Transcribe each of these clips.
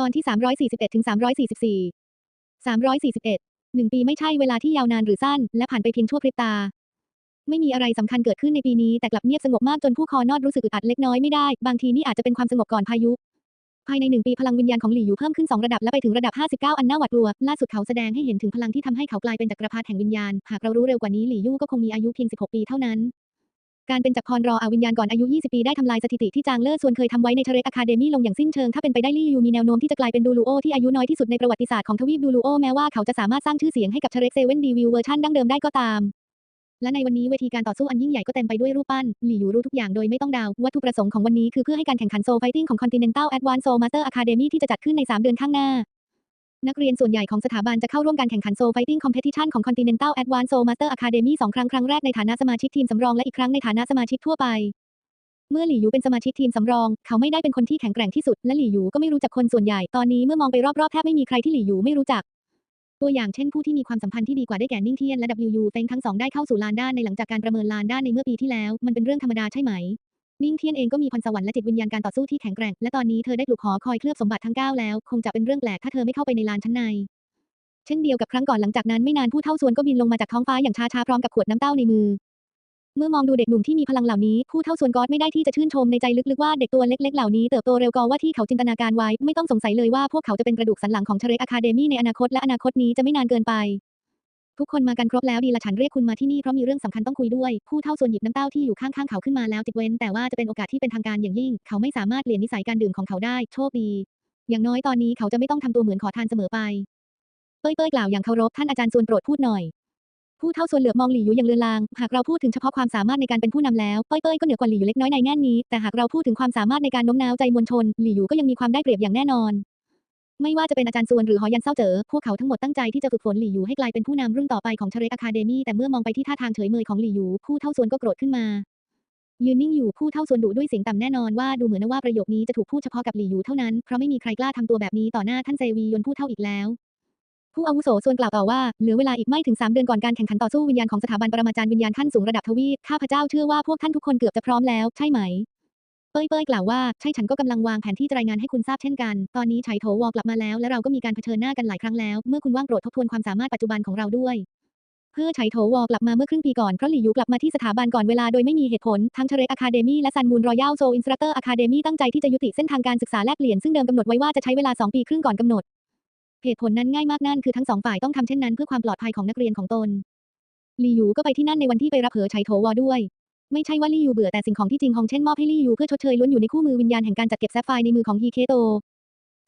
ตอนที่ 341ถึง344 341 หนึ่งปีไม่ใช่เวลาที่ยาวนานหรือสั้น และผ่านไปเพียงชั่วพริบตา ไม่มีอะไรสำคัญเกิดขึ้นในปีนี้ แต่กลับเงียบสงบมากจนผู้คอนอดรู้สึกอึดอัดเล็กน้อยไม่ได้ บางทีนี่อาจจะเป็นความสงบก่อนพายุ ภายในหนึ่งปีพลังวิญญาณของหลี่หยูเพิ่มขึ้น 2 ระดับและไปถึงระดับ 59 อันน่าหวาดกลัว ล่าสุดเขาแสดงให้เห็นถึงพลังที่ทำให้เขากลายเป็นจักรพรรดิแห่งวิญญาณ หากเรารู้เร็วกว่านี้หลี่ยู่ก็คงมีอายุเพียง 16 ปีเท่านั้น การเป็นจักรพรรออาวิญญาณก่อนอายุ 20 ปีได้ทำลายสถิติที่จางเลิศส่วนเคยทำไว้ในเชเรกอะคาเดมี่ลงอย่างสิ้นเชิงถ้าเป็นไปได้ลี่ยูมีแนวโน้มที่จะกลายเป็นดูลูโอที่อายุน้อยที่สุดในประวัติศาสตร์ของทวีปดูลูโอแม้ว่าเขาจะสามารถสร้างชื่อเสียงให้กับเชเรกเซเว่นดีวิวเวอร์ชันดั้งเดิมได้ก็ตามและในวันนี้เวทีการต่อสู้อันยิ่งใหญ่ก็เต็มไปด้วยรูปปั้น หลี่ยูรู้ทุกอย่างโดยไม่ต้องดาว วัตถุประสงค์ของวันนี้คือเพื่อให้การแข่งขันโซไฟติ้งของ Continental Advanced Soul Master Academy ที่จะจัดขึ้นใน 3 เดือนข้างหน้า นักเรียนส่วนใหญ่ของสถาบันจะเข้าร่วมการแข่งขันโซไฟติ้งคอมเพติชันของ Continental Advanced Soul Master Academy สองครั้ง ครั้งแรกในฐานะสมาชิกทีมสำรองและอีกครั้งในฐานะสมาชิกทั่วไป เมื่อหลี่หยูเป็นสมาชิกทีมสำรอง เขาไม่ได้เป็นคนที่แข็งแกร่งที่สุด และหลี่หยูก็ไม่รู้จักคนส่วนใหญ่ ตอนนี้เมื่อมองไปรอบๆแทบไม่มีใครที่หลี่หยูไม่รู้จัก ตัวอย่างเช่นผู้ที่มีความสัมพันธ์ที่ดีกว่าได้แก่นิ่งเทียนและ WU เต็งทั้งสองได้เข้าสู่ลานด้านในหลังจากการประเมินลานด้านในเมื่อปีที่แล้ว มันเป็นเรื่องธรรมดาใช่ไหม นิ่งเทียนเองก็มีพรสวรรค์และจิตวิญญาณการต่อสู้ที่แข็งแกร่ง และตอนนี้เธอได้ปลุกหอคอยเคลือบสมบัติทั้งเก้าแล้ว คงจะเป็นเรื่องแปลกถ้าเธอไม่เข้าไปในลานชั้นใน เช่นเดียวกับครั้งก่อนหลังจากนั้นไม่นานผู้เท่าส่วนก็บินลงมาจากท้องฟ้าอย่างช้าๆพร้อมกับขวดน้ำเต้าในมือ เมื่อมองดูเด็กหนุ่มที่มีพลังเหล่านี้ ผู้เท่าส่วนก็ไม่ได้ที่จะชื่นชมในใจลึกๆว่าเด็กตัวเล็กๆเหล่านี้เติบโตเร็วกว่าที่เขาจินตนาการไว้ ไม่ต้องสงสัยเลยว่าพวกเขาจะเป็นกระดูกสันหลังของเชเรกอะคาเดมี่ในอนาคตและอนาคตนี้จะไม่นานเกินไป ทุกคนมากันครบแล้วดีละฉันเรียกคุณมาที่นี่เพราะมีเรื่องสำคัญต้องคุยด้วย ผู้เท่าส่วนหยิบน้ำเต้าที่อยู่ข้างๆเขาขึ้นมาแล้วจิกเว้นแต่ว่าจะเป็นโอกาสที่เป็นทางการอย่างยิ่ง เขาไม่สามารถเปลี่ยนนิสัยการดื่มของเขาได้ โชคดี อย่างน้อยตอนนี้เขาจะไม่ต้องทำตัวเหมือนขอทานเสมอไป เป้ยเป้ยกล่าวอย่างเคารพท่านอาจารย์ส่วนโปรดพูดหน่อย ผู้เท่าส่วนเหลือบมองหลี่อยู่อย่างเลือนลาง หากเราพูดถึงเฉพาะความสามารถในการเป็นผู้นำแล้ว เป้ยเป้ยก็เหนือกว่าหลี่อยู่เล็กน้อยในแง่นี้ แต่หากเราพูดถึงความสามารถในการโน้มน้าวใจมวลชน หลี่อยู่ก็ยังมีความได้เปรียบอย่างแน่นอน ไม่ว่าจะเป็นอาจารย์ส่วนหรือหอยันเซาเจอพวกเขาทั้งหมดตั้งใจที่จะฝึกฝนหลี่อยู่ให้กลายเป็นผู้นำรุ่นต่อไปของเชเรกอะคาเดมี่แต่เมื่อมองไปที่ท่าทางเฉยเมยของหลี่อยู่ผู้เท่าส่วนก็โกรธขึ้นมายืนนิ่งอยู่ผู้เท่าส่วนดุด้วยเสียงต่ำแน่นอนว่าดูเหมือนว่าประโยคนี้จะถูกพูดเฉพาะกับหลี่อยู่เท่านั้นเพราะไม่มีใครกล้าทำตัวแบบนี้ต่อหน้าท่านเซวียนผู้เท่าอีกแล้ว ผู้อาวุโสส่วนกล่าวต่อว่าเหลือเวลาอีกไม่ถึง3เดือนก่อนการแข่งขันต่อสู้วิญญาณของสถาบันปรมาจารย์วิญญาณขั้นสูงระดับทวีปข้าพเจ้าเชื่อว่าพวกท่านทุกคนเกือบจะพร้อมแล้วใช่ไหม เป้ยเป้ยกล่าวว่าใช่ฉันก็กำลังวางแผนที่จะรายงานให้คุณทราบเช่นกัน ตอนนี้ไฉโถวอกลับมาแล้ว และเราก็มีการเผชิญหน้ากันหลายครั้งแล้ว เมื่อคุณว่างโปรดทบทวนความสามารถปัจจุบันของเราด้วย เพื่อไฉโถวอกลับมาเมื่อครึ่งปีก่อนเพราะหลี่ยูกลับมาที่สถาบันก่อนเวลาโดยไม่มีเหตุผล ทั้งเชเรกอะคาเดมี่และซันมูนรอยัลโซอินสตรัคเตอร์อะคาเดมี่ตั้งใจที่จะยุติเส้นทางการศึกษาแลกเปลี่ยนซึ่งเดิมกำหนดไว้ว่าจะใช้เวลา 2 ปีครึ่งก่อนกำหนด เหตุผลนั้นง่ายมากนั่นคือทั้งสองฝ่ายต้องทำเช่นนั้นเพื่อความปลอดภัยของนักเรียนของตนหลี่ยูก็ไปที่นั่นในวันที่ไปรับเหอไฉโถวอด้วย ไม่ใช่ว่าลี่ยูเบื่อแต่สิ่งของที่จริงฮองเช่นมอบให้ลี่ยูเพื่อชดเชยล้วนอยู่ในคู่มือวิญญาณแห่งการจัดเก็บแซฟไฟร์ในมือของฮีเคโต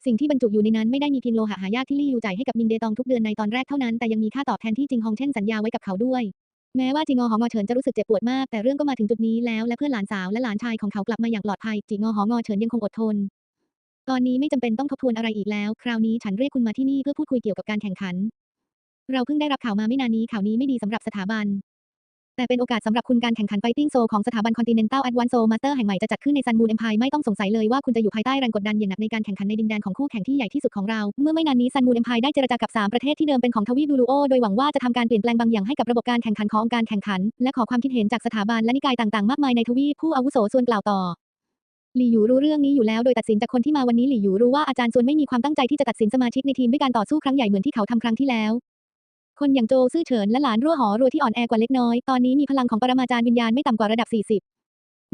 สิ่งที่บรรจุอยู่ในนั้นไม่ได้มีเพียงโลหะหายากที่ลี่ยูจ่ายให้กับมิงเดตองทุกเดือนในตอนแรกเท่านั้นแต่ยังมีค่าตอบแทนที่จริงฮองเช่นสัญญาไว้กับเขาด้วยแม้ว่าจิงอหองอเฉินจะรู้สึกเจ็บปวดมากแต่เรื่องก็มาถึงจุดนี้แล้วและเพื่อนหลานสาวและหลานชายของเขากลับมาอย่างปลอดภัยจิงอหองอเฉินยังคงอดทน ตอนนี้ไม่จำเป็นต้องทบทวนอะไรอีกแล้ว คราวนี้ฉันเรียกคุณมาที่นี่เพื่อพูดคุยเกี่ยวกับการแข่งขัน เราเพิ่งได้รับข่าวมาไม่นานนี้ข่าวนี้ไม่ดีสำหรับสถาบัน แต่เป็นโอกาสสำหรับคุณการแข่งขันไฟติ้งโซของสถาบัน Continental Advanced Soul Master แห่งใหม่จะจัดขึ้นในซันมูนเอ็มพายไม่ต้องสงสัยเลยว่าคุณจะอยู่ภายใต้แรงกดดันอย่างหนักในการแข่งขันในดินแดนของคู่แข่งที่ใหญ่ที่สุดของเรา เมื่อไม่นานนี้ซันมูนเอ็มพายได้เจรจากับ 3 ประเทศที่เดิมเป็นของทวีปดูลูโอโดยหวังว่าจะทำการเปลี่ยนแปลงบางอย่างให้กับระบบการแข่งขันขององค์การแข่งขัน และขอความคิดเห็นจากสถาบันและนิกายต่างๆ มากมายในทวีปผู้อาวุโสส่วนกล่าวต่อหลี่หยูรู้เรื่องนี้อยู่แล้วโดยตัดสินจากคนที่มาวันนี้หลี่หยูรู้ว่าอาจารย์ส่วนไม่มีความตั้งใจที่จะตัดสินสมาชิกในทีมด้วยการต่อสู้ครั้งใหญ่เหมือนที่เขาทำครั้งที่แล้ว คนอย่างโจซื่อเฉินและหลานรั่วหอรัวที่อ่อนแอกว่าเล็กน้อย ตอนนี้มีพลังของปรมาจารย์วิญญาณไม่ต่ำกว่าระดับ 40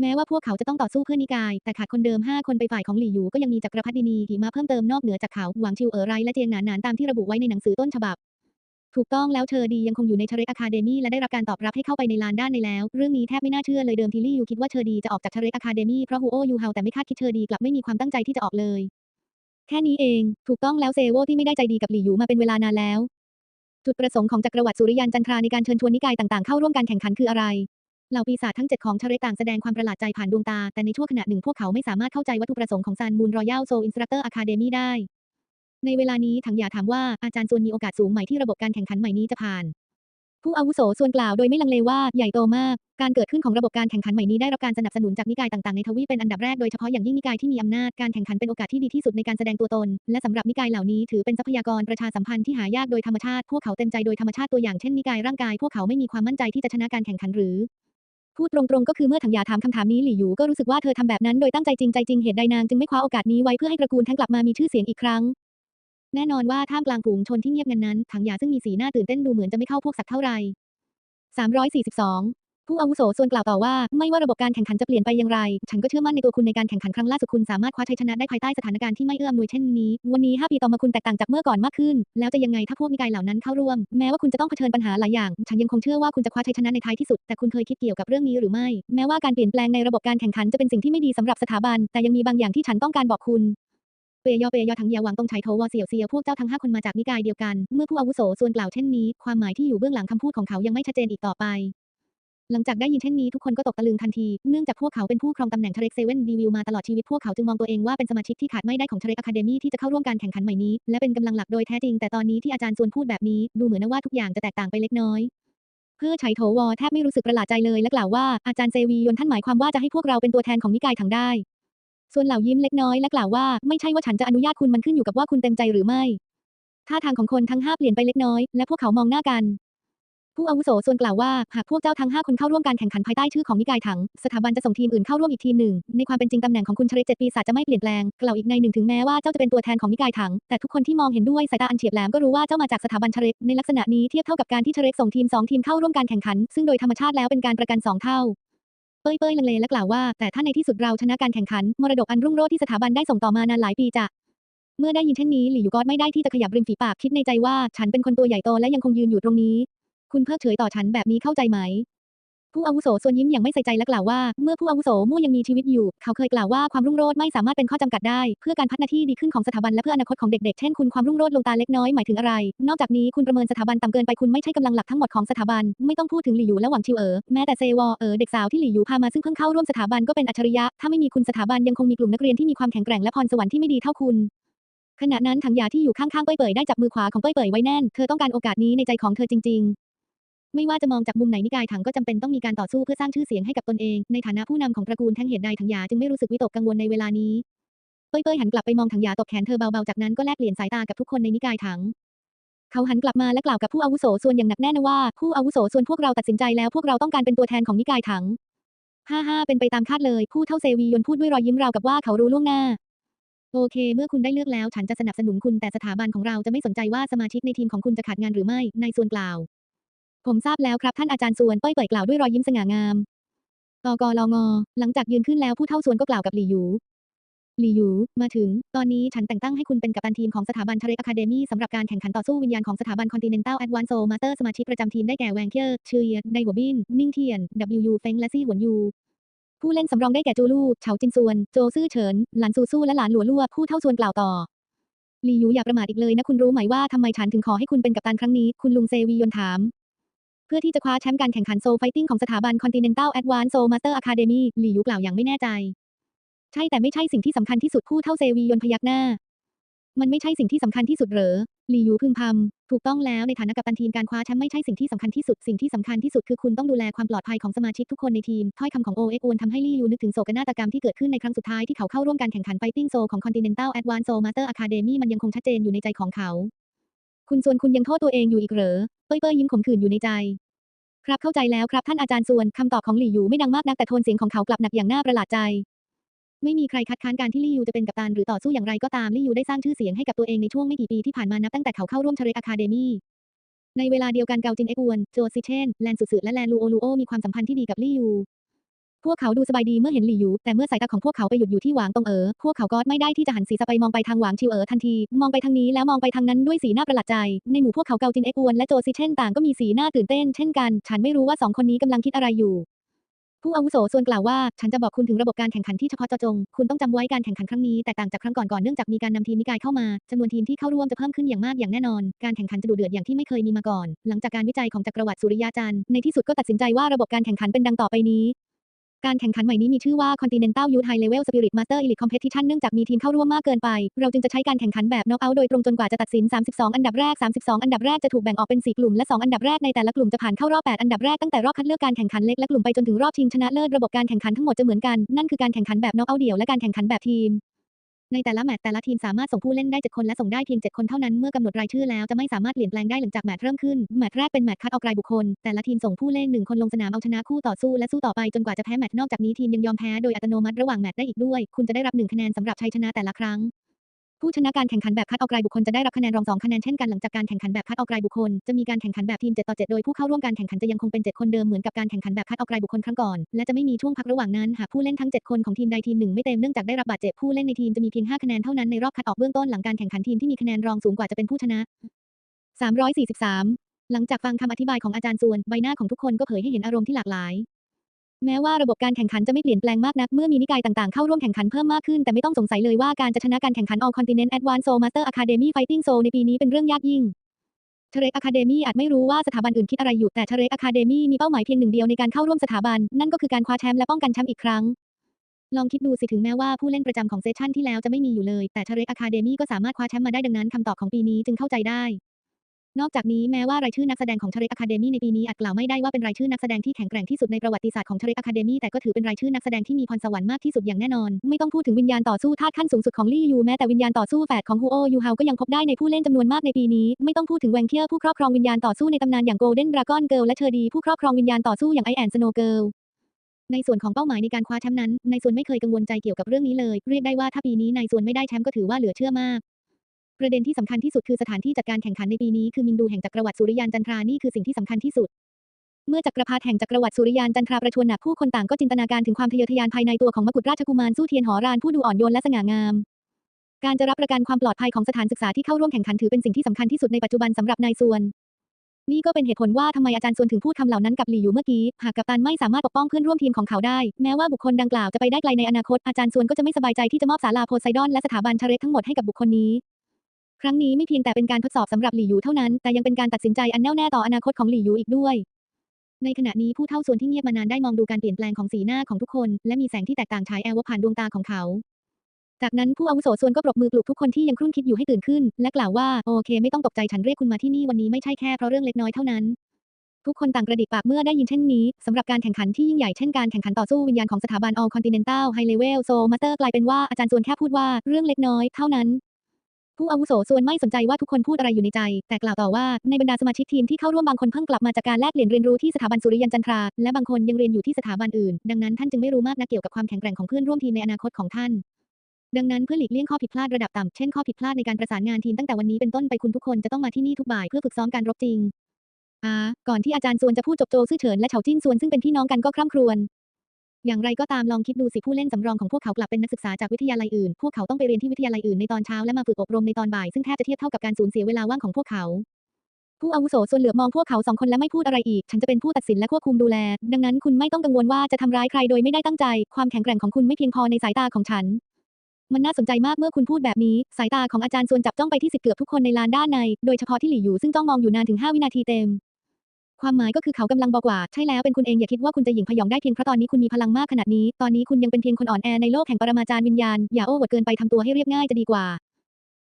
แม้ว่าพวกเขาจะต้องต่อสู้เพื่อนิกาย แต่ขาดคนเดิม 5 คนไปฝ่ายของหลี่หยูก็ยังมีจักรพรรดินีหิมาเพิ่มเติมนอกเหนือจากเขาหวังชิวเอ๋อไรและเจียงหนานหนานตามที่ระบุไว้ในหนังสือต้นฉบับ ถูกต้องแล้วเธอดียังคงอยู่ในเชเรกอะคาเดมี่และได้รับการตอบรับให้เข้าไปในลานด้านในแล้ว เรื่องนี้แทบไม่น่าเชื่อเลยเดิมทีลี่ยูคิดว่าเชอดีจะออกจากเชเรกอะคาเดมี่เพราะฮูโอยูเฮาแต่ไม่คาดคิดเชอดีกลับไม่มีความตั้งใจที่จะออกเลยแค่นี้เอง ถูกต้องแล้วเซโวที่ไม่ได้ใจดีกับหลี่หยูมาเป็นเวลานานแล้ว จุดประสงค์ของจักรวรรดิสุริยันจันทราในการเชิญชวนนิกายต่างๆเข้าร่วมการแข่งขันคืออะไร เหล่าปีศาจทั้ง7ของเชเรต่างแสดงความประหลาดใจผ่านดวงตา แต่ในช่วงขณะหนึ่งพวกเขาไม่สามารถเข้าใจวัตถุประสงค์ของซานมูนรอยัลโซอินสตรัคเตอร์อะคาเดมี่ได้ ในเวลานี้ถังหยาถามว่าอาจารย์ส่วนมีโอกาสสูงไหมที่ระบบการแข่งขันใหม่นี้จะผ่าน ผู้อาวุโสส่วนกล่าวโดยไม่ลังเลว่าใหญ่โตมาก การเกิดขึ้นของระบบการแข่งขันใหม่นี้ได้รับการสนับสนุนจากนิกายต่างๆในทวีปเป็นอันดับแรกโดยเฉพาะอย่างยิ่งนิกายที่มีอำนาจการแข่งขันเป็นโอกาสที่ดีที่สุดในการแสดงตัวตน และสำหรับนิกายเหล่านี้ถือเป็นทรัพยากรประชาสัมพันธ์ที่หายากโดยธรรมชาติพวกเขาเต็มใจโดยธรรมชาติตัวอย่างเช่นนิกายร่างกายพวกเขาไม่มีความมั่นใจที่จะชนะการแข่งขันหรือพูดตรงๆก็คือเมื่อถังหยาถามคำถามนี้หลี่หยูก็รู้สึกว่าเธอทำแบบนั้นโดยตั้งใจจริงใจจริงเหตุใดนางจึงไม่คว้าโอกาสนี้ไว้เพื่อให้ตระกูลแท้งกลับมามีชื่อเสียงอีกครั้ง แน่นอนว่าท่ามกลางฝูงชนที่เงียบงันนั้น ถังหยาซึ่งมีสีหน้าตื่นเต้นดูเหมือนจะไม่เข้าพวกสักเท่าไหร่342ผู้อาวุโสส่วนกล่าวต่อว่า ไม่ว่าระบบการแข่งขันจะเปลี่ยนไปอย่างไร ฉันก็เชื่อมั่นในตัวคุณในการแข่งขันครั้งล่าสุดคุณสามารถคว้าชัยชนะได้ภายใต้สถานการณ์ที่ไม่เอื้ออำนวยเช่นนี้ วันนี้ 5 ปีต่อมาคุณแตกต่างจากเมื่อก่อนมากขึ้น แล้วจะยังไงถ้าพวกนิกายเหล่านั้นเข้าร่วม แม้ว่าคุณจะต้องเผชิญปัญหาหลายอย่าง ฉันยังคงเชื่อว่าคุณจะคว้าชัยชนะในท้ายที่สุด แต่คุณเคยคิดเกี่ยวกับเรื่องนี้หรือไม่ แม้ว่าการเปลี่ยนแปลงในระบบการแข่งขันจะเป็นสิ่งที่ไม่ดีสำหรับสถาบัน แต่ยังมีบางอย่างที่ฉันต้องการบอกคุณ เปยอเปยอทั้งเยาวังตงไฉโทวอเสี่ยวเซียพวกเจ้าทั้งห้าคนมาจากนิกายเดียวกัน เมื่อผู้อาวุโสส่วนกล่าวเช่นนี้ ความหมายที่อยู่เบื้องหลังคำพูดของเขายังไม่ชัดเจนอีกต่อไป หลังจากได้ยินเช่นนี้ทุกคนก็ตกตะลึงทันที เนื่องจากพวกเขาเป็นผู้ครองตำแหน่งเทเร็กเซเว่นดีวิวมาตลอดชีวิตพวกเขาจึงมองตัวเองว่าเป็นสมาชิกที่ขาดไม่ได้ของเทเร็กอะคาเดมี่ที่จะเข้าร่วมการแข่งขันใหม่นี้ และเป็นกำลังหลักโดยแท้จริงแต่ตอนนี้ที่อาจารย์ส่วนพูดแบบนี้ดูเหมือนว่าทุกอย่างจะแตกต่างไปเล็กน้อยเพื่อไฉโถวอแทบไม่รู้สึกประหลาดใจเลยและกล่าวว่าอาจารย์เซวียนท่านหมายความว่าจะให้พวกเราเป็นตัวแทนของนิกายถังได้ ส่วนเหล่ายิ้มเล็กน้อยและกล่าวว่าไม่ใช่ว่าฉันจะอนุญาตคุณมันขึ้นอยู่กับว่าคุณเต็มใจหรือไม่ท่าทางของคนทั้งห้าเปลี่ยนไปเล็กน้อย และพวกเขามองหน้ากัน ผู้อาวุโสส่วนกล่าวว่าหากพวกเจ้าทั้ง5คนเข้าร่วมการแข่งขันภายใต้ชื่อของนิกายถัง สถาบันจะส่งทีมอื่นเข้าร่วมอีกทีมหนึ่ง ในความเป็นจริงตำแหน่งของคุณชเรเจ็ดปีศาจจะไม่เปลี่ยนแปลง กล่าวอีกในหนึ่งถึงแม้ว่าเจ้าจะเป็นตัวแทนของนิกายถัง แต่ทุกคนที่มองเห็นด้วยสายตาอันเฉียบแหลมก็รู้ว่าเจ้ามาจากสถาบันชเรกในลักษณะนี้เทียบเท่ากับการที่ชรกส่งทีมสองทีมเข้าร่วมการแข่งขัน ซึ่งโดยธรรมชาติแล้วเป็นการประกันสองเท่า เป้ยเป้ยลังเลและกล่าวว่า แต่ถ้าในที่สุดเราชนะการแข่งขัน มรดกอันรุ่งโรจน์ที่สถาบันได้ส่งต่อมานานหลายปีจะเมื่อได้ยินเช่นนี้หลี่ยูกอดไม่ได้ที่จะขยับริมฝีปากคิดในใจว่า ฉันเป็นคนตัวใหญ่โตและยังคงยืนอยู่ตรงนี้ คุณเพิกเฉยต่อฉันแบบนี้เข้าใจไหม ผู้อาวุโสส่วนยิ้มอย่างไม่ใส่ใจและกล่าวว่า เมื่อผู้อาวุโสมู่ยังมีชีวิตอยู่ เขาเคยกล่าวว่าความรุ่งโรจน์ไม่สามารถเป็นข้อจำกัดได้ เพื่อการพัฒนาที่ดีขึ้นของสถาบันและเพื่ออนาคตของเด็กๆ เช่นคุณความรุ่งโรจน์ลงตาเล็กน้อยหมายถึงอะไร นอกจากนี้คุณประเมินสถาบันต่ำเกินไปคุณไม่ใช่กำลังหลักทั้งหมดของสถาบัน ไม่ต้องพูดถึงหลี่หยูและหวังชิวเอ๋อแม้แต่เซวอเอ๋อเด็กสาวที่หลี่หยูพามาซึ่งเพิ่งเข้าร่วมสถาบันก็เป็นอัจฉริยะ ถ้าไม่มีคุณสถาบันยังคงมีกลุ่มนักเรียนที่มีความแข็งแกร่งและพรสวรรค์ที่ไม่ดีเท่าคุณขณะนั้นถังยาที่อยู่ข้างๆเป้ยเป่ยได้จับมือขวาของเป้ยเป่ยไว้แน่น เธอต้องการโอกาสนี้ในใจของเธอจริง ไม่ว่าจะมองจากมุมไหนนิกายถังก็จำเป็นต้องมีการต่อสู้เพื่อสร้างชื่อเสียงให้กับตนเอง ในฐานะผู้นำของตระกูลแท่งเหตุใดถังหยาจึงไม่รู้สึกวิตกกังวลในเวลานี้ เป้ยเป้ยหันกลับไปมองถังหยาตบแขนเธอเบาๆจากนั้นก็แลกเปลี่ยนสายตากับทุกคนในนิกายถัง เขาหันกลับมาและกล่าวกับผู้อาวุโสส่วนอย่างหนักแน่นว่าผู้อาวุโสส่วนพวกเราตัดสินใจแล้วพวกเราต้องการเป็นตัวแทนของนิกายถังฮ่าฮ่าเป็นไปตามคาดเลยผู้เท่าเซวียนพูดด้วยรอยยิ้มราวกับว่าเขารู้ล่วงหน้าโอเค เมื่อคุณได้เลือกแล้ว ฉันจะสนับสนุนคุณแต่สถาบันของเราจะไม่สนใจว่าสมาชิกในทีมของคุณจะขาดงานหรือไม่ ในส่วนกล่าว ผมทราบแล้วครับท่านอาจารย์ส่วนเป้ยเปิดกล่าวด้วยรอยยิ้มสง่างามตกลงหลังจากยืนขึ้นแล้วผู้เท่าส่วนก็กล่าวกับหลี่หยูหลี่หยูมาถึง ตอนนี้ฉันแต่งตั้งให้คุณเป็นกัปตันทีมของสถาบันทะเลอะคาเดมี่สำหรับการแข่งขันต่อสู้วิญญาณของสถาบันคอนติเนนตัลแอดวานโซมาสเตอร์สมาชิกประจำทีมได้แก่แวงเคียร์เชียไดหัวบิน นิ่งเทียน W.U. เฟงและซี่หวนยูผู้เล่นสำรองได้แก่จูลู่เฉาจินซวน โจซื่อเฉิน หลานซูซู่และหลานหลัวลั่วผู้เท่าส่วนกล่าวต่อหลีหยูอย่าประมาทอีกเลยนะคุณรู้ไหมว่าทำไมฉันถึงขอให้คุณเป็นกัปตันครั้งนี้ คุณลุงเซวียนถาม เพื่อที่จะคว้าแชมป์การแข่งขันโซไฟติ้งของสถาบัน Continental Advanced Soul Master Academy หลี่ยูกล่าวอย่างไม่แน่ใจ ใช่แต่ไม่ใช่สิ่งที่สำคัญที่สุดผู้เท่าเซวียนพยักหน้า มันไม่ใช่สิ่งที่สำคัญที่สุดเหรอหลี่ยูพึมพำถูกต้องแล้วในฐานะกัปตันทีมการคว้าแชมป์ไม่ใช่สิ่งที่สำคัญที่สุดสิ่งที่สำคัญที่สุดคือคุณต้องดูแลความปลอดภัยของสมาชิกทุกคนในทีมถ้อยคำของโอเอ็กโอนทำให้ลี่ยูนึกถึงโศกนาฏกรรมที่เกิดขึ้นในครั้งสุดท้ายที่เขาเข้าร่วมการแข่งขันไฟติ้งโซของ Continental Advanced Soul Master Academy มันยังคงชัดเจนอยู่ในใจของเขา คุณส่วนคุณยังโทษตัวเองอยู่อีกเหรอ เป้ยเป้ยยิ้มขมขื่นอยู่ในใจ ครับเข้าใจแล้วครับท่านอาจารย์ส่วนคำตอบของหลี่ยูไม่ดังมากนักแต่โทนเสียงของเขากลับหนักอย่างน่าประหลาดใจ ไม่มีใครคัดค้านการที่ลี่ยูจะเป็นกัปตันหรือต่อสู้อย่างไรก็ตามลี่ยูได้สร้างชื่อเสียงให้กับตัวเองในช่วงไม่กี่ปีที่ผ่านมานับตั้งแต่เขาเข้าร่วมเทเรกอะคาเดมี่ในเวลาเดียวกันเกาจินเอ็กวน โจซิเชน แลนสุสึและแลนลูโอลูโอมีความสัมพันธ์ที่ดีกับลี่ยู พวกเขาดูสบายดีเมื่อเห็นหลี่ยูแต่เมื่อสายตาของพวกเขาไปหยุดอยู่ที่หวางตงเอ๋อพวกเขาก็ไม่ได้ที่จะหันศีรษะไปมองไปทางหวางชิวเอ๋อทันที มองไปทางนี้แล้วมองไปทางนั้นด้วยสีหน้าประหลาดใจ ในหมู่พวกเขาเกาจินเอ็กวนและโจซิเชนต่างก็มีสีหน้าตื่นเต้นเช่นกัน ฉันไม่รู้ว่าสองคนนี้กำลังคิดอะไรอยู่ผู้อาวุโสส่วนกล่าวว่า ฉันจะบอกคุณถึงระบบการแข่งขันที่เฉพาะเจาะจง คุณต้องจำไว้การแข่งขันครั้งนี้แตกต่างจากครั้งก่อนๆเนื่องจากมีการนำทีมนิกายเข้ามาจำนวนทีมที่เข้าร่วมจะเพิ่มขึ้นอย่างมากอย่างแน่นอน การแข่งขันจะดุเดือดอย่างที่ไม่เคยมีมาก่อน หลังจากการวิจัยของจักรวรรดิสุริยาจันทร์ในที่สุดก็ตัดสินใจว่าระบบการแข่งขันเป็นดังต่อไปนี้ การแข่งขันใหม่นี้มีชื่อว่า Continental Youth High Level Spirit Master Elite Competition เนื่องจากมีทีมเข้าร่วมมากเกินไป เราจึงจะใช้การแข่งขันแบบ knock out โดยตรงจนกว่าจะตัดสิน 32 อันดับแรก 32 อันดับแรกจะถูกแบ่งออกเป็น 4 กลุ่ม และ 2 อันดับแรกในแต่ละกลุ่มจะผ่านเข้ารอบ 8 อันดับแรกตั้งแต่รอบคัดเลือกการแข่งขันเล็กและกลุ่มไปจนถึงรอบชิงชนะเลิศระบบการแข่งขันทั้งหมดจะเหมือนกันนั่นคือการแข่งขันแบบ knock out เดี่ยวและการแข่งขันแบบทีม ในแต่ละแมตช์แต่ละทีมสามารถส่งผู้เล่นได้7คนและส่งได้เพียง7คนเท่านั้นเมื่อกำหนดรายชื่อแล้วจะไม่สามารถเปลี่ยนแปลงได้หลังจากแมตช์เริ่มขึ้นแมตช์แรกเป็นแมตช์คัดออกรายบุคคล แต่ละทีมส่งผู้เล่น1คนลงสนามเอาชนะคู่ต่อสู้และสู้ต่อไปจนกว่าจะแพ้แมตช์นอกจากนี้ทีมยังยอมแพ้โดยอัตโนมัติระหว่างแมตช์ได้อีกด้วย คุณจะได้รับ1คะแนนสำหรับชัยชนะแต่ละครั้ง ผู้ชนะการแข่งขันแบบคัดออกรายบุคคลจะได้รับคะแนนรอง2คะแนนเช่นกันหลังจากการแข่งขันแบบคัดออกรายบุคคลจะมีการแข่งขันแบบทีม7ต่อ7โดยผู้เข้าร่วมการแข่งขันจะยังคงเป็น 7 คนเดิมเหมือนกับการแข่งขันแบบคัดออกรายบุคคลครั้งก่อนและจะไม่มีช่วงพักระหว่างนั้นหากผู้เล่นทั้ง 7 คนของทีมใดทีมหนึ่งไม่เต็มเนื่องจากได้รับบาดเจ็บผู้เล่นในทีมจะมีเพียง5คะแนนเท่านั้นในรอบคัดออกเบื้องต้นหลังการแข่งขันทีมที่มีคะแนนรองสูงกว่าจะเป็นผู้ชนะ 343 หลังจากฟังคำอธิบายของอาจารย์ส่วนใบหน้าของทุกคนก็เผยให้เห็นอารมณ์ที่หลากหลาย แม้ว่าระบบการแข่งขันจะไม่เปลี่ยนแปลงมากนักเมื่อมีนิกายต่างๆเข้าร่วมแข่งขันเพิ่มมากขึ้น แต่ไม่ต้องสงสัยเลยว่าการจะชนะการแข่งขัน All Continent Advanced Soul Master Academy Fighting Soul ในปีนี้เป็นเรื่องยากยิ่งเทเรกอะคาเดมี่อาจไม่รู้ว่าสถาบันอื่นคิดอะไรอยู่แต่เทเรกอะคาเดมี่มีเป้าหมายเพียงหนึ่งเดียวในการเข้าร่วมสถาบัน นั่นก็คือการคว้าแชมป์และป้องกันแชมป์อีกครั้ง ลองคิดดูสิถึงแม้ว่าผู้เล่นประจำของเซสชั่นที่แล้วจะไม่มีอยู่เลย แต่เทเรกอะคาเดมี่ก็สามารถคว้าแชมป์มาได้ดังนั้นคำตอบของปีนี้จึงเข้าใจได้ นอกจากนี้แม้ว่ารายชื่อนักแสดงของเทเรกอะคาเดมี่ในปีนี้อาจกล่าวไม่ได้ว่าเป็นรายชื่อนักแสดงที่แข็งแกร่งที่สุดในประวัติศาสตร์ของเทเรกอะคาเดมี่แต่ก็ถือเป็นรายชื่อนักแสดงที่มีพรสวรรค์มากที่สุดอย่างแน่นอน ไม่ต้องพูดถึงวิญญาณต่อสู้ธาตุขั้นสูงสุดของลี่ยูแม้แต่วิญญาณต่อสู้แฝดของฮูโอยูเฮาก็ยังพบได้ในผู้เล่นจำนวนมากในปีนี้ ไม่ต้องพูดถึงแวงเคียร์ผู้ครอบครองวิญญาณต่อสู้ในตำนานอย่างโกลเด้นดราก้อนเกิลและเชอร์ดีผู้ครอบครองวิญญาณต่อสู้อย่างไอแอนสโนเกิลในส่วนของเป้าหมายในการคว้าแชมป์นั้นนส่วนไม่เคยกังวลใจเกี่ยวกับเรื่องนี้เลย เรียกได้ว่าถ้าปีนี้นส่วนไม่ได้แชมป์ก็ถือว่าเหลือเชื่อมาก ประเด็นที่สำคัญที่สุดคือสถานที่จัดการแข่งขันในปีนี้คือมิงดูแห่งจักรวรรดิสุริยานจันทรานี่คือสิ่งที่สำคัญที่สุด เมื่อจักรพรรดิแห่งจักรวรรดิสุริยานจันทราประชวรหนักผู้คนต่างก็จินตนาการถึงความทะเยอทะยานภายในตัวของมกุฎราชกุมารสู้เทียนหอรานผู้ดูอ่อนโยนและสง่างาม การจะรับประกันความปลอดภัยของสถานศึกษาที่เข้าร่วมแข่งขันถือเป็นสิ่งที่สำคัญที่สุดในปัจจุบันสำหรับนายส่วน นี่ก็เป็นเหตุผลว่าทำไมอาจารย์ส่วนถึงพูดคำเหล่านั้นกับหลี่อยู่เมื่อกี้หากกัปตันไม่สามารถปกป้องเพื่อนร่วมทีมของเขาได้ แม้ว่าบุคคลดังกล่าวจะไปได้ไกลในอนาคตอาจารย์ส่วนก็จะไม่สบายใจที่จะมอบศาลาโพไซดอนและสถาบันชาเรตทั้งหมดให้กับบุคคลนี้ ครั้งนี้ไม่เพียงแต่เป็นการทดสอบสำหรับหลี่หยูเท่านั้น แต่ยังเป็นการตัดสินใจอันแน่วแน่ต่ออนาคตของหลี่หยูอีกด้วย ในขณะนี้ผู้เท่าส่วนที่เงียบมานานได้มองดูการเปลี่ยนแปลงของสีหน้าของทุกคน และมีแสงที่แตกต่างฉายแอวผ่านดวงตาของเขา จากนั้นผู้อาวุโสส่วนก็ปรบมือปลุกทุกคนที่ยังครุ่นคิดอยู่ให้ตื่นขึ้น และกล่าวว่าโอเค ไม่ต้องตกใจฉันเรียกคุณมาที่นี่วันนี้ไม่ใช่แค่เพราะเรื่องเล็กน้อยเท่านั้นทุกคนต่างกระดิกปากเมื่อได้ยินเช่นนี้สำหรับการแข่งขันที่ยิ่งใหญ่เช่นการแข่งขันต่อสู้วิญญาณของสถาบัน All Continental High Level Soul Master กลายเป็นว่าอาจารย์ส่วนแค่พูดว่าเรื่องเล็กน้อยเท่านั้น ผู้อาวุโสส่วนไม่สนใจว่าทุกคนพูดอะไรอยู่ในใจ แต่กล่าวต่อว่าในบรรดาสมาชิกทีมที่เข้าร่วมบางคนเพิ่งกลับมาจากการแลกเปลี่ยนเรียนรู้ที่สถาบันสุริยันจันทรา และบางคนยังเรียนอยู่ที่สถาบันอื่น ดังนั้นท่านจึงไม่รู้มากนักเกี่ยวกับความแข็งแกร่งของเพื่อนร่วมทีมในอนาคตของท่านดังนั้นเพื่อหลีกเลี่ยงข้อผิดพลาดระดับต่ำ เช่นข้อผิดพลาดในการประสานงานทีมตั้งแต่วันนี้เป็นต้นไปคุณทุกคนจะต้องมาที่นี่ทุกบ่ายเพื่อฝึกซ้อมการรบจริงอ่าก่อนที่อาจารย์ส่วนจะพูดจบโจซื่อเฉินและเฉาจิ้นส่วนซึ่งเป็นพี่น้องกันก็คร่ำครวญ อย่างไรก็ตามลองคิดดูสิผู้เล่นสำรองของพวกเขากลับเป็นนักศึกษาจากวิทยาลัยอื่น พวกเขาต้องไปเรียนที่วิทยาลัยอื่นในตอนเช้าและมาฝึกอบรมในตอนบ่ายซึ่งแทบจะเทียบเท่ากับการสูญเสียเวลาว่างของพวกเขา ผู้อาวุโสส่วนเหลือมองพวกเขาสองคนและไม่พูดอะไรอีก ฉันจะเป็นผู้ตัดสินและควบคุมดูแล ดังนั้นคุณไม่ต้องกังวลว่าจะทำร้ายใครโดยไม่ได้ตั้งใจ ความแข็งแกร่งของคุณไม่เพียงพอในสายตาของฉัน มันน่าสนใจมากเมื่อคุณพูดแบบนี้ สายตาของอาจารย์ส่วนจับจ้องไปที่สิทธิ์เกือบทุกคนในลานด้านใน โดยเฉพาะที่หลี่อยู่ซึ่งจ้องมองอยู่นานถึง5วินาทีเต็ม ความหมายก็คือเขากำลังบอกว่า ใช่แล้วเป็นคุณเองอย่าคิดว่าคุณจะหยิ่งพยองได้เพียงเพราะตอนนี้คุณมีพลังมากขนาดนี้ ตอนนี้คุณยังเป็นเพียงคนอ่อนแอในโลกแห่งปรมาจารย์วิญญาณ อย่าโอ้อวดเกินไปทำตัวให้เรียบง่ายจะดีกว่า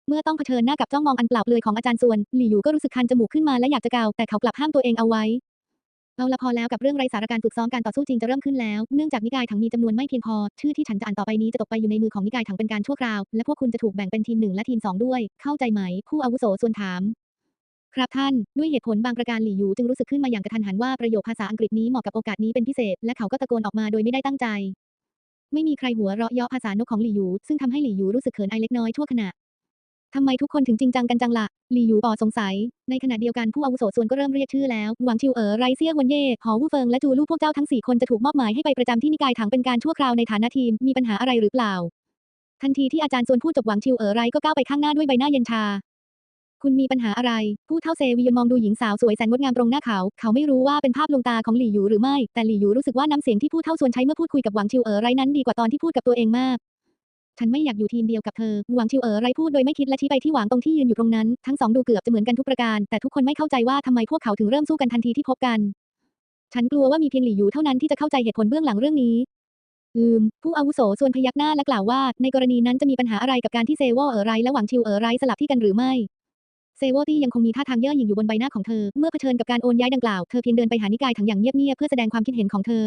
เมื่อต้องเผชิญหน้ากับจ้องมองอันเปล่าเปลือยของอาจารย์ส่วนหลี่อยู่ก็รู้สึกคันจมูกขึ้นมาและอยากจะกล่าวแต่เขากลับห้ามตัวเองเอาไว้เอาละพอแล้วกับเรื่องไร้สาระการฝึกซ้อมการต่อสู้จริงจะเริ่มขึ้นแล้ว เนื่องจากนิกายถังมีจำนวนไม่เพียงพอ ชื่อที่ฉันจะอ่านต่อไปนี้จะตกไปอยู่ในมือของนิกายถังเป็นการชั่วคราว และพวกคุณจะถูกแบ่งเป็นทีมหนึ่งและทีมสองด้วย เข้าใจไหม ผู้อาวุโสส่วนถาม ครับท่าน ด้วยเหตุผลบางประการหลี่หยูจึงรู้สึกขึ้นมาอย่างกระทันหันว่าประโยคภาษาอังกฤษนี้เหมาะกับโอกาสนี้เป็นพิเศษ และเขาก็ตะโกนออกมาโดยไม่ได้ตั้งใจ ไม่มีใครหัวเราะเยาะภาษานกของหลี่หยูซึ่งทำให้หลี่หยูรู้สึกเขินอายเล็กน้อยชั่วขณะทำไมทุกคนถึงจริงจังกันจังละ่ะหลี่หยูปอสงสัย ในขณะเดียวกันผู้อาวุโสส่วนก็เริ่มเรียกชื่อแล้ว หวังชิวเอ๋อไรเซียวันเย่หอวู่เฟิงและจูลู่พวกเจ้าทั้งสี่คนจะถูกมอบหมายให้ไปประจำที่นิกายถังเป็นการชั่วคราวในฐานะทีม มีปัญหาอะไรหรือเปล่า ทันทีที่อาจารย์ส่วนพูดจบหวังชิวเอ๋อไรก็ก้าวไปข้างหน้าด้วยใบหน้าเย็นชา คุณมีปัญหาอะไร ผู้เท่าเซวียมองดูหญิงสาวสวยแสนงดงามตรงหน้าเขา เขาไม่รู้ว่าเป็นภาพลวงตาของหลี่หยูหรือไม่ แต่หลี่หยูรู้สึกว่าน้ำเสียงที่ผู้เท่าส่วนใช้เมื่อพูดคุยกับหวังชิวเอ๋อไรนั้นดีกว่าตอนที่พูดกับตัวเองมาก ฉันไม่อยากอยู่ทีมเดียวกับเธอ หวังชิวเอ๋อไรพูดโดยไม่คิดและชี้ไปที่หวังตรงที่ยืนอยู่ตรงนั้น ทั้งสองดูเกือบจะเหมือนกันทุกประการ แต่ทุกคนไม่เข้าใจว่าทำไมพวกเขาถึงเริ่มสู้กันทันทีที่พบกัน ฉันกลัวว่ามีเพียงหลี่หยูเท่านั้นที่จะเข้าใจเหตุผลเบื้องหลังเรื่องนี้อืม ผู้อาวุโสส่วนพยักหน้าและกล่าวว่า ในกรณีนั้นจะมีปัญหาอะไรกับการที่เซวอเอ๋อไรและหวังชิวเอ๋อไรสลับที่กันหรือไม่ เซโวตี้ยังคงมีท่าทางเย่อหยิ่งอยู่บนใบหน้าของเธอ เมื่อเผชิญกับการโอนย้ายดังกล่าว เธอเพียงเดินไปหานิกายถังอย่างเงียบๆเพื่อแสดงความคิดเห็นของเธอ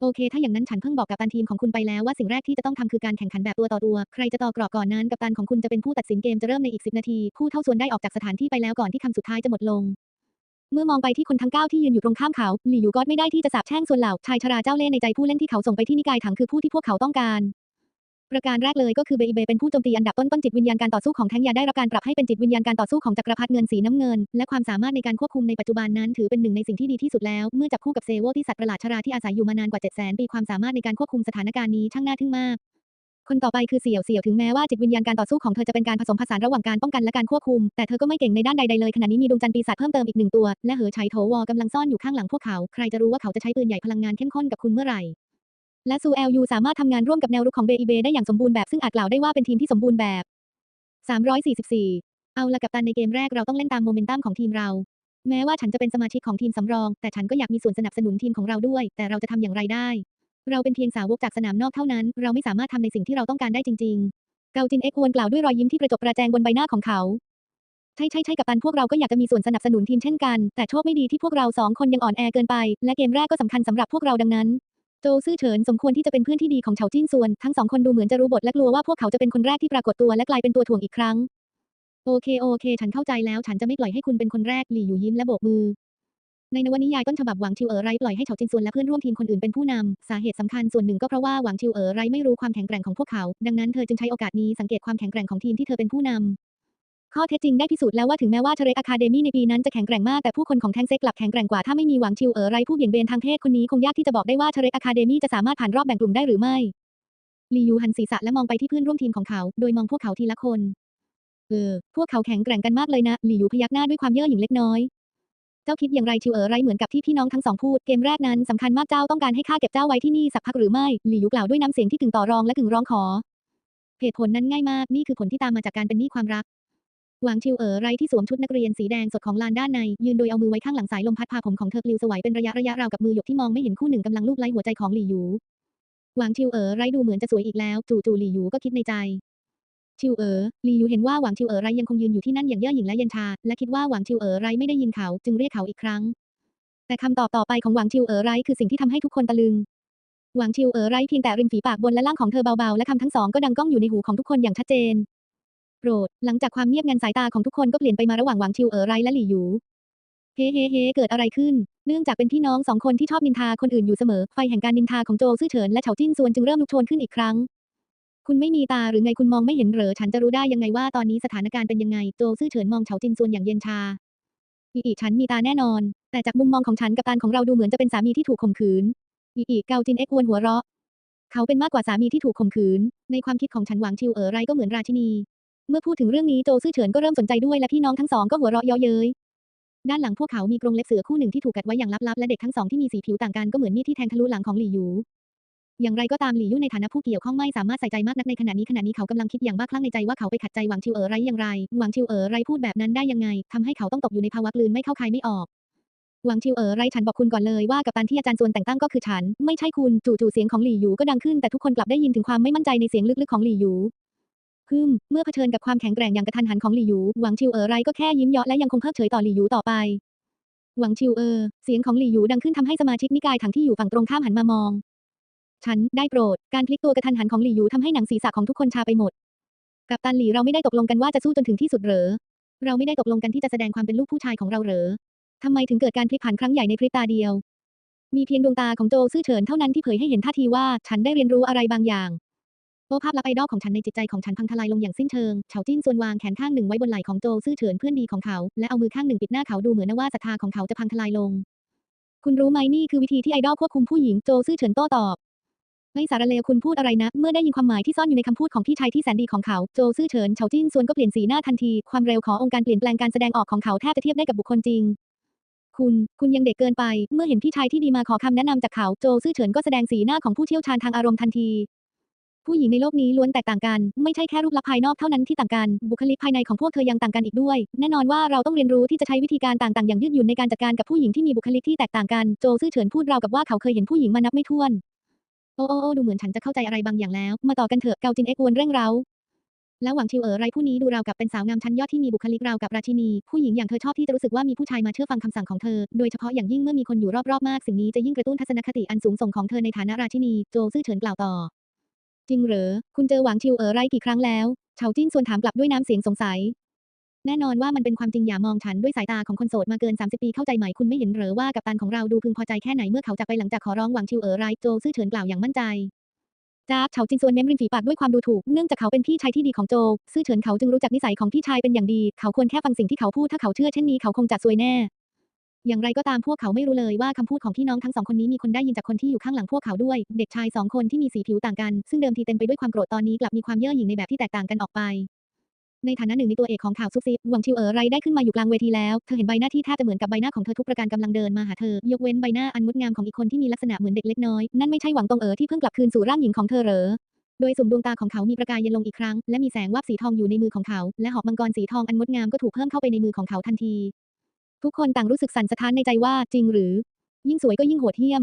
โอเค ถ้าอย่างนั้นฉันเพิ่งบอกกับตันทีมของคุณไปแล้วว่าสิ่งแรกที่จะต้องทำคือการแข่งขันแบบตัวต่อตัว ใครจะต่อกรอบก่อนนั้นกัปตันของคุณจะเป็นผู้ตัดสินเกมจะเริ่มในอีก 10 นาที ผู้เท่าส่วนได้ออกจากสถานที่ไปแล้วก่อนที่คำสุดท้ายจะหมดลง เมื่อมองไปที่คนทั้งเก้าที่ยืนอยู่ตรงข้ามเขาหลี่หยูก็ไม่ได้ที่จะสาบแช่งส่วนเหล่าชายชราเจ้าเล่ห์ในใจผู้เล่นที่เขาส่งไปที่นิกายถังคือผู้ที่พวกเขาต้องการ ประการแรกเลยก็คือเบอีเบเป็นผู้โจมตีอันดับต้นๆจิตวิญญาณการต่อสู้ของแทงยาได้รับการปรับให้เป็นจิตวิญญาณการต่อสู้ของจักรพรรดิเงินสีน้ำเงิน และความสามารถในการควบคุมในปัจจุบันนั้นถือเป็นหนึ่งในสิ่งที่ดีที่สุดแล้ว เมื่อจับคู่กับเซโวที่สัตว์ประหลาดชราที่อาศัยอยู่มานานกว่า 7 0 0 0 0 0 ปีความสามารถในการควบคุมสถานการณ์นี้ช่างน่าทึ่งมากคนต่อไปคือเสี่ยวเสี่ยวถึงแม้ว่าจิตวิญญาณการต่อสู้ของเธอจะเป็นการผสมผสานระหว่างการป้องกันและการควบคุม แต่เธอก็ไม่เก่งในด้านใดๆเลยขณะนี้มีดวงจันทร์ปีศาจเพิ่มเติมอีกหนึ่งตัว และเหอไฉโถวอกำลังซ่อนอยู่ข้างหลังพวกเขา ใครจะรู้ว่าเขาจะใช้ปืนใหญ่พลังงานเข้มข้นกับคุณเมื่อไหร่ และซูเอลยูสามารถทำงานร่วมกับแนวรุกของเบอีเบได้อย่างสมบูรณ์แบบซึ่งอาจกล่าวได้ว่าเป็นทีมที่สมบูรณ์แบบ 344 เอาละกับตันในเกมแรกเราต้องเล่นตามโมเมนตัมของทีมเรา แม้ว่าฉันจะเป็นสมาชิกของทีมสำรอง แต่ฉันก็อยากมีส่วนสนับสนุนทีมของเราด้วย แต่เราจะทำอย่างไรได้ เราเป็นเพียงสาวกจากสนามนอกเท่านั้น เราไม่สามารถทำในสิ่งที่เราต้องการได้จริง ๆ เกาจินเอ็กควรกล่าวด้วยรอยยิ้มที่ประจบประแจงบนใบหน้าของเขาใช่ใช่ใช่กับตันพวกเราก็อยากจะมีส่วนสนับสนุนทีมเช่นกัน แต่โชคไม่ดีที่พวกเราสองคนยังอ่อนแอเกินไป และเกมแรกก็สำคัญสำหรับพวกเราดังนั้น โจซื่อเฉินสมควรที่จะเป็นเพื่อนที่ดีของเฉาจิ้นส่วน ทั้งสองคนดูเหมือนจะรู้บทและกลัวว่าพวกเขาจะเป็นคนแรกที่ปรากฏตัวและกลายเป็นตัวถ่วงอีกครั้ง โอเคโอเค ฉันเข้าใจแล้ว ฉันจะไม่ปล่อยให้คุณเป็นคนแรกหลี่อยู่ยิ้มและโบกมือ ในนวนิยายต้นฉบับหวังชิวเอ๋อไรปล่อยให้เฉาจินซวนและเพื่อนร่วมทีมคนอื่นเป็นผู้นำสาเหตุสำคัญส่วนหนึ่งก็เพราะว่าหวังชิวเอ๋อไรไม่รู้ความแข็งแกร่งของพวกเขา ดังนั้นเธอจึงใช้โอกาสนี้สังเกตความแข็งแกร่งของทีมที่เธอเป็นผู้นำ ข้อเท็จจริงได้พิสูจน์แล้วว่าถึงแม้ว่าเทเรกอะคาเดมี่ในปีนั้นจะแข็งแกร่งมากแต่ผู้คนของแทงเซ็กกลับแข็งแกร่งกว่าถ้าไม่มีหวังชิวเอ๋อไรผู้เบี่ยงเบนทางเพศคนนี้คงยากที่จะบอกได้ว่าเทเรกอะคาเดมี่จะสามารถผ่านรอบแบ่งกลุ่มได้หรือไม่ลียูหันศีรษะและมองไปที่เพื่อนร่วมทีมของเขา โดยมองพวกเขาทีละคน เออ พวกเขาแข็งแกร่งกันมากเลยนะหลี่ยูพยักหน้าด้วยความเย่อหยิ่งเล็กน้อย เจ้าคิดอย่างไรชิวเอ๋อไรเหมือนกับที่พี่น้องทั้งสองพูด เกมแรกนั้นสำคัญมากเจ้าต้องการให้ข้าเก็บเจ้าไว้ที่นี่สักพักหรือไม่ลียูกล่าวด้วยน้ำเสียงที่กึ่งต่อรองและกึ่งร้องขอเหตุผลนั้นง่ายมาก นี่คือผลที่ตามมาจากการเป็นหนี้ความรัก หวางชิวเอ๋อไรที่สวมชุดนักเรียนสีแดงสดของลานด้านใน ยืนโดยเอามือไว้ข้างหลังสายลมพัดพาผมของเธอปลิวสวัยเป็นระยะระยะราวกับมือหยกที่มองไม่เห็นคู่หนึ่งกำลังลูบไล้หัวใจของหลี่หยูหวางชิวเอ๋อไรดูเหมือนจะสวยอีกแล้ว จู่ๆหลี่หยูก็คิดในใจ ชิวเอ๋อหลี่หยูเห็นว่าหวางชิวเอ๋อไรยังคงยืนอยู่ที่นั่นอย่างเย่อหยิ่งและเย็นชาและคิดว่าหวางชิวเอ๋อไรไม่ได้ยินเขาจึงเรียกเขาอีกครั้ง แต่คำตอบต่อไปของหวางชิวเอ๋อไรคือสิ่งที่ทำให้ทุกคนตะลึงหวางชิวเอ๋อไรเพียงแต่ริมฝีปากบนและล่างของเธอเบาๆและคำทั้งสองก็ดังก้องอยู่ในหูของทุกคนอย่างชัดเจน โปรด หลังจากความเงียบงันสายตาของทุกคนก็เปลี่ยนไปมาระหว่างหวางชิวเอ๋อไรและหลี่หยูเฮ้เฮ้เฮ้เกิดอะไรขึ้น เนื่องจากเป็นพี่น้องสองคนที่ชอบนินทาคนอื่นอยู่เสมอ ไฟแห่งการนินทาของโจซื่อเฉินและเฉาจิ้นซวนจึงเริ่มลุกโชนขึ้นอีกครั้ง คุณไม่มีตาหรือไงคุณมองไม่เห็นเหรอ ฉันจะรู้ได้ยังไงว่าตอนนี้สถานการณ์เป็นยังไง โจซื่อเฉินมองเฉาจิ้นซวนอย่างเย็นชา อีอีฉันมีตาแน่นอน แต่จากมุมมองของฉันกับตาของเราดูเหมือนจะเป็นสามีที่ถูกข่มขืน อีอีเกาจินเอ็กวนหัวเราะ เขาเป็นมากกว่าสามีที่ถูกข่มขืน ในความคิดของฉันหวางชิวเอ๋อไรก็เหมือนราชินี เมื่อพูดถึงเรื่องนี้โจซื่อเฉินก็เริ่มสนใจด้วยและพี่น้องทั้งสองก็หัวเราะเยาะเย้ยด้านหลังพวกเขามีกรงเล็บเสือคู่หนึ่งที่ถูกกัดไว้อย่างลับๆและเด็กทั้งสองที่มีสีผิวต่างกันก็เหมือนมีดที่แทงทะลุหลังของหลี่หยูอย่างไรก็ตามหลี่ยู่ในฐานะผู้เกี่ยวข้องไม่สามารถใส่ใจมากนักในขณะนี้ขณะนี้เขากำลังคิดอย่างบ้าคลั่งในใจว่าเขาไปขัดใจหวังชิวเอ๋อไรอย่างไร หวังชิวเอ๋อไรพูดแบบนั้นได้ยังไงทำให้เขาต้องตกอยู่ในภาวะกลืนไม่เข้าคายไม่ออก หวังชิวเอ๋อไรฉันบอกคุณก่อนเลยว่ากับตันที่อาจารย์ส่วนแต่งตั้งก็คือฉัน ไม่ใช่คุณจู่ๆเสียงของหลี่ยูก็ดังขึ้นแต่ทุกคนกลับได้ยินถึงความไม่มั่นใจในเสียงลึกๆของหลี่ยู ฮึมเมื่อเผชิญกับความแข็งแกร่งอย่างกระทันหันของหลี่หยู หวังชิวเอ๋อไรก็แค่ยิ้มเยาะและยังคงเพิกเฉยต่อหลี่หยูต่อไป หวังชิวเออเสียงของหลี่หยูดังขึ้นทำให้สมาชิกนิกายถังที่อยู่ฝั่งตรงข้ามหันมามอง ฉันได้โปรด การพลิกตัวกระทันหันของหลี่หยูทำให้หนังศีรษะของทุกคนชาไปหมด กับตันหลี่เราไม่ได้ตกลงกันว่าจะสู้จนถึงที่สุดเหรอ เราไม่ได้ตกลงกันที่จะแสดงความเป็นลูกผู้ชายของเราเหรอทำไมถึงเกิดการพลิกผันครั้งใหญ่ในพริบตาเดียว มีเพียงดวงตาของโจซื่อเฉินเท่านั้นที่เผยให้เห็นท่าทีว่าฉันได้เรียนรู้อะไรบางอย่าง โอ้ภาพลับไอดอลของฉันในจิตใจของฉันพังทลายลงอย่างสิ้นเชิง เฉาจิ้นส่วนวางแขนข้างหนึ่งไว้บนไหล่ของโจซื่อเฉินเพื่อนดีของเขา และเอามือข้างหนึ่งปิดหน้าเขาดูเหมือนนะว่าศรัทธาของเขาจะพังทลายลง คุณรู้ไหมนี่คือวิธีที่ไอดอลควบคุมผู้หญิงโจซื่อเฉินโต้ตอบ ไม่สารเลวคุณพูดอะไรนะ เมื่อได้ยินความหมายที่ซ่อนอยู่ในคำพูดของพี่ชายที่แสนดีของเขา โจซื่อเฉินเฉาจิ้นส่วนก็เปลี่ยนสีหน้าทันที ความเร็วขององค์การเปลี่ยนแปลงการแสดงออกของเขาแทบจะเทียบได้กับบุคคลจริง คุณ คุณยังเด็กเกินไป เมื่อเห็นพี่ชายที่ดีมาขอคำแนะนำจากเขา โจซื่อเฉินก็แสดงสีหน้าของผู้เชี่ยวชาญทางอารมณ์ทันที ผู้หญิงในโลกนี้ล้วนแตกต่างกัน ไม่ใช่แค่รูปลักษณ์ภายนอกเท่านั้นที่ต่างกัน บุคลิกภายในของพวกเธอยังต่างกันอีกด้วย แน่นอนว่าเราต้องเรียนรู้ที่จะใช้วิธีการต่างๆ อย่างยืดหยุ่นในการจัดการกับผู้หญิงที่มีบุคลิกที่แตกต่างกัน โจซื่อเฉินพูดราวกับว่าเขาเคยเห็นผู้หญิงมานับไม่ถ้วน โอ้โอ้ดูเหมือนฉันจะเข้าใจอะไรบางอย่างแล้ว มาต่อกันเถอะ เกาจินเอ็กวนเร่งเร้า แล้วหวังชิวเอ๋อไรผู้นี้ดูราวกับเป็นสาวงามชั้นยอดที่มีบุคลิกราวกับราชินี ผู้หญิงอย่างเธอชอบที่จะรู้สึกว่ามีผู้ชายมาเชื่อฟังคำสั่งของเธอ โดยเฉพาะอย่างยิ่งเมื่อมีคนอยู่รอบๆมาก สิ่งนี้จะยิ่งกระตุ้นทัศนคติอันสูงส่งของเธอในฐานะราชินี โจซื่อเฉินกล่าวต่อ จริงเหรอ คุณเจอหวังชิวเอ๋อไรกี่ครั้งแล้วเฉาจิ้นส่วนถามกลับด้วยน้ำเสียงสงสัย แน่นอนว่ามันเป็นความจริงอย่ามองฉันด้วยสายตาของคนโสดมาเกิน 30 ปีเข้าใจไหมคุณไม่เห็นเหรอว่ากัปตันของเราดูพึงพอใจแค่ไหนเมื่อเขาจากไปหลังจากขอร้องหวังชิวเอ๋อไรโจซื่อเฉินกล่าวอย่างมั่นใจจ้าเฉาจินส่วนเม้มริมฝีปากด้วยความดูถูก เนื่องจากเขาเป็นพี่ชายที่ดีของโจ ซื่อเฉินเขาจึงรู้จักนิสัยของพี่ชายเป็นอย่างดี เขาควรแค่ฟังสิ่งที่เขาพูด ถ้าเขาเชื่อเช่นนี้เขาคงจะซวยแน่ อย่างไรก็ตามพวกเขาไม่รู้เลยว่าคำพูดของพี่น้องทั้งสองคนนี้มีคนได้ยินจากคนที่อยู่ข้างหลังพวกเขาด้วย เด็กชายสองคนที่มีสีผิวต่างกัน ซึ่งเดิมทีเต็มไปด้วยความโกรธตอนนี้กลับมีความเย่อหยิ่งในแบบที่แตกต่างกันออกไป ในฐานะหนึ่งในตัวเอกของข่าวซุบซิบหวังชิวเอ๋อไรได้ขึ้นมาอยู่กลางเวทีแล้วเธอเห็นใบหน้าที่แทบจะเหมือนกับใบหน้าของเธอทุกประการกำลังเดินมาหาเธอยกเว้นใบหน้าอันงดงามของอีกคนที่มีลักษณะเหมือนเด็กเล็กน้อยนั่นไม่ใช่หวังตงเอ๋อที่เพิ่งกลับคืนสู่ร่างหญิงของเธอเหรอโดยสุ่มดวงตาของเขามีประกายเย็นลงอีกครั้ง และมีแสงวาบสีทองอยู่ในมือของเขา และหอกมังกรสีทองอันงดงามก็ถูกเพิ่มเข้าไปในมือของเขาทันที ทุกคนต่างรู้สึกสั่นสะท้านในใจว่าจริงหรือ ยิ่งสวยก็ยิ่งโหดเหี้ยม